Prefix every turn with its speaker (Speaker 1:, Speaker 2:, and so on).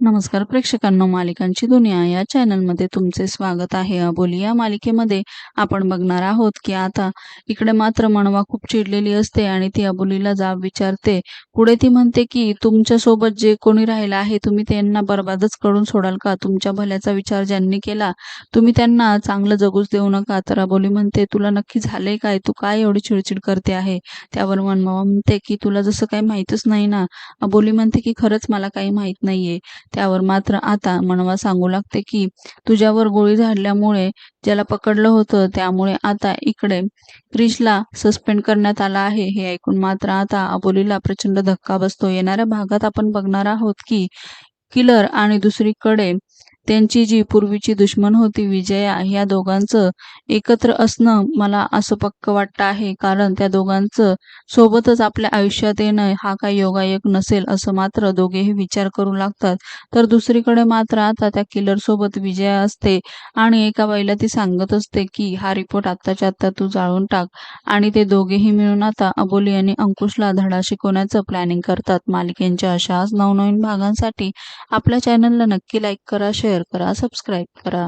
Speaker 1: नमस्कार प्रेक्षकांनो मालिकांची दुनिया या चॅनलमध्ये तुमचे स्वागत आहे. अबोली या मालिकेमध्ये आपण बघणार आहोत की आता इकडे मात्र मनवा खूप चिडलेली असते आणि ती अबोलीला जाब विचारते. पुढे ती म्हणते की तुमच्यासोबत जे कोणी राहिलं आहे तुम्ही त्यांना बर्बादच करून सोडाल का? तुमच्या भल्याचा विचार ज्यांनी केला तुम्ही त्यांना चांगलं जगूच देऊ नका. तर अबोली म्हणते तुला नक्की झाले काय? तू काय एवढी चिडचिड करते आहे? त्यावर मनवा म्हणते की तुला जसं काही माहीतच नाही ना. अबोली म्हणते की खरंच मला काही माहीत नाहीये. त्यावर मात्र आता मनवा सांगू लागते की तुझ्यावर गोळी झाडल्यामुळे ज्याला पकडलं होतं त्यामुळे आता इकडे क्रिशला सस्पेंड करण्यात आला आहे. हे ऐकून मात्र आता अबोलीला प्रचंड धक्का बसतो. येणाऱ्या भागात आपण बघणार आहोत की किलर आणि दुसरीकडे त्यांची जी पूर्वीची दुश्मन होती विजया ह्या दोघांचं एकत्र असणं मला असं पक्क वाटतं आहे. कारण त्या दोघांचं सोबतच आपल्या आयुष्यात येणं हा काही योगायोग नसेल असं मात्र दोघेही विचार करू लागतात. तर दुसरीकडे मात्र आता त्या किलर सोबत विजया असते आणि एका बाईला ती सांगत असते की हा रिपोर्ट आत्ताच्या आत्ता तू जाळून टाक. आणि ते दोघेही मिळून आता अबोली आणि अंकुशला धडा शिकवण्याचं प्लॅनिंग करतात. मालिकेंच्या अशाच नवनवीन भागांसाठी आपल्या चॅनलला नक्की लाईक करा शेअर करा सबस्क्राईब करा.